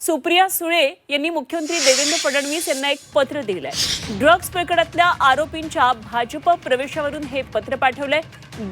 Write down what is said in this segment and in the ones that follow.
सुप्रिया सुळे यांनी मुख्यमंत्री देवेंद्र फडणवीस यांना एक पत्र दिलंय. ड्रग्ज प्रकरणातल्या आरोपींच्या भाजप प्रवेशावरून हे पत्र पाठवलंय.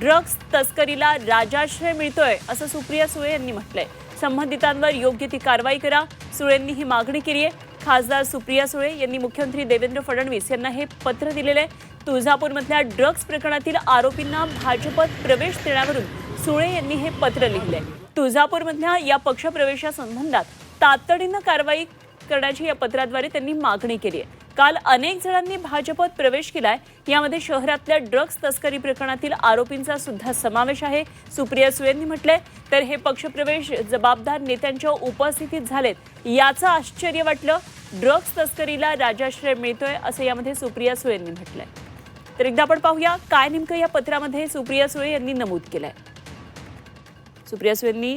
ड्रग्ज तस्करीला राजाश्रय मिळतोय असं सुप्रिया सुळे यांनी म्हटलंय. संबंधितांवर योग्य ती कारवाई करा. सुळेंनी ही मागणी केली आहे. खासदार सुप्रिया सुळे यांनी मुख्यमंत्री देवेंद्र फडणवीस यांना हे पत्र दिलेलं आहे. तुळजापूरमधल्या ड्रग्ज प्रकरणातील आरोपींना भाजपत प्रवेश देण्यावरून सुळे यांनी हे पत्र लिहिलंय. तुळजापूरमधल्या या पक्षप्रवेशासंबंधात तातडीनं कारवाई करण्याची या पत्राद्वारे त्यांनी मागणी केली आहे. काल अनेक जणांनी भाजपत प्रवेश केलाय. यामध्ये शहरातल्या ड्रग्ज तस्करी प्रकरणातील आरोपींचा सुद्धा समावेश आहे. सुप्रिया सुळेंनी म्हटलंय तर हे पक्षप्रवेश जबाबदार नेत्यांच्या उपस्थितीत झालेत. याचं आश्चर्य वाटलं ड्रग्ज तस्करीला राजाश्रय मिळतोय असं यामध्ये सुप्रिया सुळेंनी म्हटलंय. तर एकदा आपण पाहूया काय नेमकं या पत्रामध्ये सुप्रिया सुळे यांनी नमूद केलंय. सुप्रिया सुळेंनी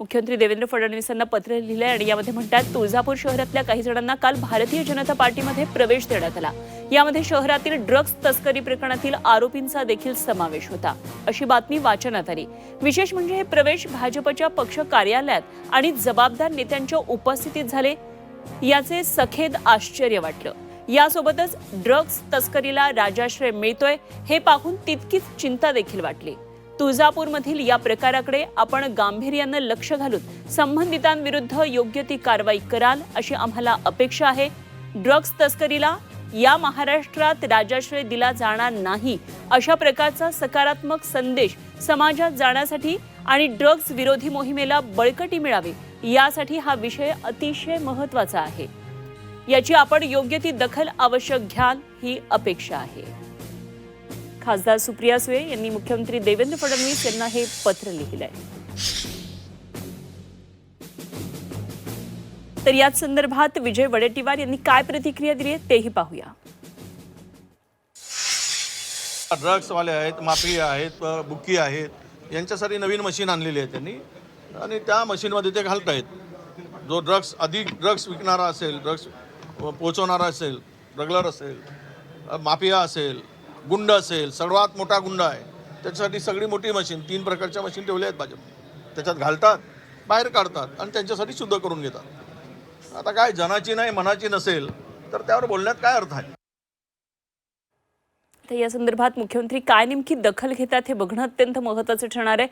मुख्यमंत्री देवेंद्र फडणवीस यांना पत्र लिहिलंय आणि यामध्ये म्हणतात तुळजापूर शहरातल्या काही जणांना काल भारतीय जनता पार्टीमध्ये प्रवेश देण्यात आला. यामध्ये शहरातील ड्रग्ज तस्करी प्रकरणातील आरोपींचा देखील समावेश होता. अशी बातमी वाचनात आली. विशेष म्हणजे हे प्रवेश भाजपच्या पक्ष कार्यालयात आणि जबाबदार नेत्यांच्या उपस्थितीत झाले याचे सखेद आश्चर्य वाटलं. यासोबतच ड्रग्ज तस्करीला राजाश्रय मिळतोय हे पाहून तितकीच चिंता देखील वाटली. तुळजापूरमधील या प्रकाराकडे आपण गांभीर्यानं लक्ष घालून संबंधितांविरुद्ध योग्य ती कारवाई कराल अशी आम्हाला अपेक्षा आहे. ड्रग्ज तस्करीला या महाराष्ट्रात राजाश्रय दिला जाणार नाही अशा प्रकारचा सकारात्मक संदेश समाजात जाण्यासाठी आणि ड्रग्ज विरोधी मोहिमेला बळकटी मिळावी यासाठी हा विषय अतिशय महत्त्वाचा आहे. याची आपण योग्य ती दखल आवश्यक घ्याल ही अपेक्षा आहे. खासदार सुप्रिया सुळे यांनी मुख्यमंत्री देवेंद्र फडणवीस यांना हे पत्र लिहिलंय. तर याच संदर्भात विजय वडेट्टीवार यांनी काय प्रतिक्रिया दिली आहे तेही पाहूया. ड्रग्सवाले आहेत माफिया आहेत बुकी आहेत यांच्यासाठी नवीन मशीन आणलेली आहे त्यांनी. आणि त्या मशीनमध्ये ते घालतायत. जो ड्रग्स अधिक ड्रग्स विकणारा असेल ड्रग्स पोचवणारा असेल ड्रगलर असेल माफिया असेल गुंड असेल सर्वात मोठा गुंड आहे. त्याच्यासाठी सगळी मोठी मशीन तीन प्रकारच्या मशीन ठेवल्या आहेत भाजप. त्याच्यात घालतात बाहेर काढतात आणि त्यांच्यासाठी शुद्ध करून घेतात. आता काय जनाची नाही मनाची नसेल तर त्यावर बोलण्यात काय अर्थ आहे? तर या संदर्भात मुख्यमंत्री काय नेमकी दखल घेतात हे बघणं अत्यंत महत्वाचं ठरणार आहे.